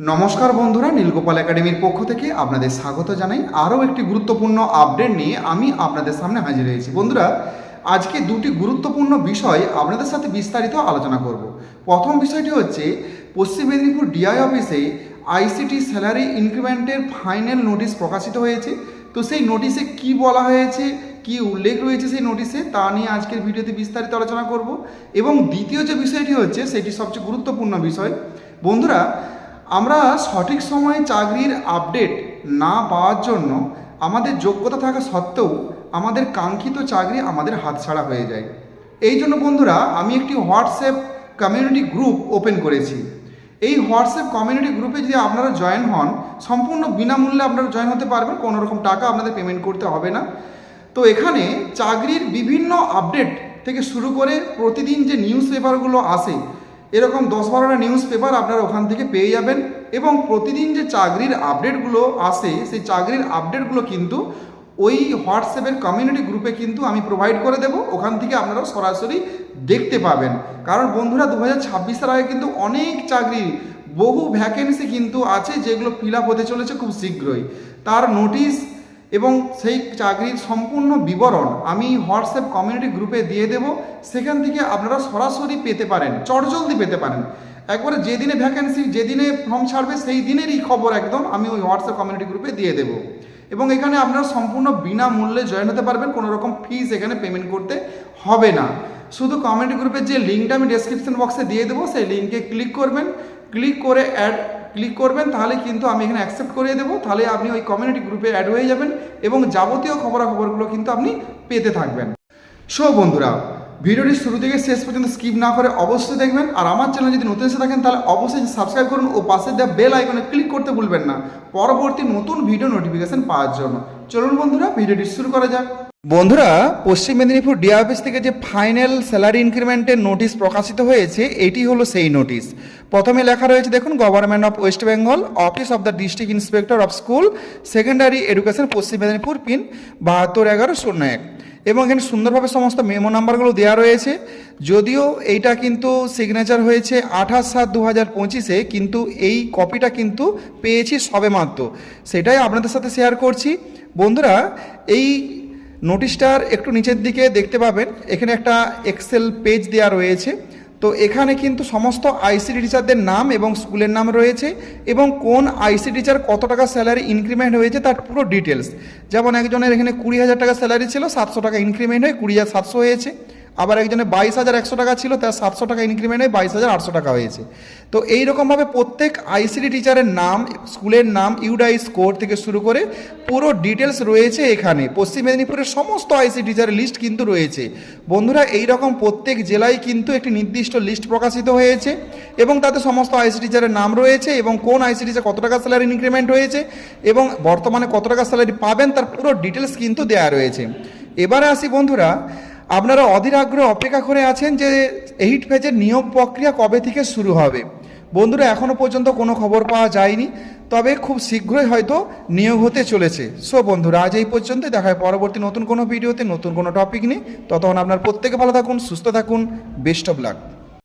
নমস্কার বন্ধুরা, নীলগোপাল একাডেমির পক্ষ থেকে আপনাদের স্বাগত জানাই। আরও একটি গুরুত্বপূর্ণ আপডেট নিয়ে আমি আপনাদের সামনে হাজির হয়েছি। বন্ধুরা, আজকে দুটি গুরুত্বপূর্ণ বিষয় আপনাদের সাথে বিস্তারিত আলোচনা করব। প্রথম বিষয়টি হচ্ছে, পশ্চিম মেদিনীপুর ডিআই অফিসে আইসিটি স্যালারি ইনক্রিমেন্টের ফাইনাল নোটিশ প্রকাশিত হয়েছে। তো সেই নোটিশে কি বলা হয়েছে, কি উল্লেখ রয়েছে সেই নোটিশে তা নিয়ে আজকের ভিডিওতে বিস্তারিত আলোচনা করব। এবং দ্বিতীয় যে বিষয়টি হচ্ছে, সেটি সবচেয়ে গুরুত্বপূর্ণ বিষয়। বন্ধুরা আমরা সঠিক সময়ে চাকরির আপডেট না পাওয়ার জন্য আমাদের যোগ্যতা থাকা সত্ত্বেও আমাদের কাঙ্ক্ষিত চাকরি আমাদের হাতছাড়া হয়ে যায়। এই জন্য বন্ধুরা, আমি একটি হোয়াটসঅ্যাপ কমিউনিটি গ্রুপ ওপেন করেছি। এই হোয়াটসঅ্যাপ কমিউনিটি গ্রুপে যদি আপনারা জয়েন হন, সম্পূর্ণ বিনামূল্যে আপনারা জয়েন হতে পারবেন কোনো রকম টাকা আপনাদের পেমেন্ট করতে হবে না। তো এখানে চাকরির বিভিন্ন আপডেট থেকে শুরু করে প্রতিদিন যে নিউজ পেপারগুলো আসে এরকম দশ বারোটা নিউজ পেপার আপনারা ওখান থেকে পেয়ে যাবেন এবং প্রতিদিন যে চাকরির আপডেটগুলো আসে, সেই চাকরির আপডেটগুলো কিন্তু ওই হোয়াটসঅ্যাপের কমিউনিটি গ্রুপে কিন্তু আমি প্রোভাইড করে দেব। ওখান থেকে আপনারা সরাসরি দেখতে পাবেন। কারণ বন্ধুরা দু হাজার ছাব্বিশের আগে কিন্তু অনেক চাকরি, বহু ভ্যাকেন্সি কিন্তু আছে যেগুলো ফিল হতে চলেছে খুব শীঘ্রই। তার নোটিশ এবং সেই চাকরির সম্পূর্ণ বিবরণ আমি হোয়াটসঅ্যাপ কমিউনিটি গ্রুপে দিয়ে দেব। সেখান থেকে আপনারা সরাসরি পেতে পারেন, চটজলদি পেতে পারেন। একবারে যেদিনে ভ্যাকেন্সি যেদিনে ফর্ম ছাড়বে, সেই দিনেরই খবর একদম আমি ওই হোয়াটসঅ্যাপ কমিউনিটি গ্রুপে দিয়ে দেবো। এবং এখানে আপনারা সম্পূর্ণ বিনামূল্যে জয়েন হতে পারবেন, কোনো রকম ফিস এখানে পেমেন্ট করতে হবে না। শুধু কমিউনিটি গ্রুপের যে লিঙ্কটা আমি ডেসক্রিপশন বক্সে দিয়ে দেবো, সেই লিঙ্কে ক্লিক করবেন। ক্লিক করে অ্যাড ক্লিক করবেন, তাহলে কিন্তু আমি এখানে অ্যাকসেপ্ট করিয়ে দেবো। তাহলে আপনি ওই কমিউনিটি গ্রুপে অ্যাড হয়ে যাবেন এবং যাবতীয় খবরাখবরগুলো কিন্তু আপনি পেতে থাকবেন। সো বন্ধুরা, ভিডিওটি শুরু থেকে শেষ পর্যন্ত স্কিপ না করে অবশ্যই দেখবেন। আর আমার চ্যানেল যদি নতুন এসে থাকেন, তাহলে অবশ্যই সাবস্ক্রাইব করুন ও পাশে দেওয়া বেল আইকনে ক্লিক করতে ভুলবেন না। পরবর্তী নতুন ভিডিও নোটিফিকেশন পাওয়ার জন্য। চলুন বন্ধুরা, ভিডিওটি শুরু করা যাক। বন্ধুরা, পশ্চিম মেদিনীপুর ডিআ অফিস থেকে যে ফাইনাল স্যালারি ইনক্রিমেন্টের নোটিশ প্রকাশিত হয়েছে, এটি হলো সেই নোটিশ প্রথমে লেখা রয়েছে, দেখুন Government of West Bengal office of the district inspector of school secondary education Paschim Medinipur pin বাহাত্তর, এগারো, শূন্য এক। এবং এখানে সুন্দরভাবে সমস্ত মেমো নাম্বারগুলো দেওয়া রয়েছে। যদিও এইটা কিন্তু সিগনেচার হয়েছে আঠাশ সাত দু হাজার পঁচিশে, কিন্তু এই কপিটা কিন্তু পেয়েছি সবে মাত্র সেটাই আপনাদের সাথে শেয়ার করছি। বন্ধুরা, এই নোটিশটার একটু নিচের দিকে দেখতে পাবেন। এখানে একটা এক্সেল পেজ দেওয়া রয়েছে। তো এখানে কিন্তু সমস্ত আইসিডি টিচারদের নাম এবং স্কুলের নাম রয়েছে এবং কোন আইসি টিচার কত টাকা স্যালারি ইনক্রিমেন্ট হয়েছে তার পুরো ডিটেলস যেমন একজনের এখানে কুড়ি হাজার টাকা স্যালারি ছিল, সাতশো টাকা ইনক্রিমেন্ট হয়ে কুড়ি হাজার, সাতশো হয়েছে। আবার একজনের বাইশ হাজার একশো টাকা ছিল, তার সাতশো টাকা ইনক্রিমেন্ট বাইশ হাজার আটশো টাকা হয়েছে। তো এইরকমভাবে প্রত্যেক আইসিডি টিচারের নাম, স্কুলের নাম ইউডাই স্কোর থেকে শুরু করে পুরো ডিটেলস রয়েছে এখানে। পশ্চিম মেদিনীপুরের সমস্ত আইসি টিচারের লিস্ট কিন্তু রয়েছে। বন্ধুরা এই রকম প্রত্যেক জেলায় কিন্তু একটি নির্দিষ্ট লিস্ট প্রকাশিত হয়েছে এবং তাতে সমস্ত আইসি টিচারের নাম রয়েছে এবং কোন আইসি টিচার কত টাকা স্যালারি ইনক্রিমেন্ট হয়েছে এবং বর্তমানে কত টাকা স্যালারি পাবেন, তার পুরো ডিটেলস কিন্তু দেওয়া রয়েছে। এবারে আসি বন্ধুরা আপনারা অধীর আগ্রহ অপেক্ষা করে আছেন যে এইট ফেজের নিয়োগ প্রক্রিয়া কবে থেকে শুরু হবে। বন্ধুরা এখনও পর্যন্ত কোনো খবর পাওয়া যায়নি, তবে খুব শীঘ্রই হয়তো নিয়োগ হতে চলেছে। সো বন্ধুরা, আজ এই পর্যন্ত দেখা হয় পরবর্তী নতুন কোনো ভিডিওতে, নতুন কোনো টপিক নিয়ে। ততক্ষণ আপনার প্রত্যেকে ভালো থাকুন, সুস্থ থাকুন বেস্ট অফ লাক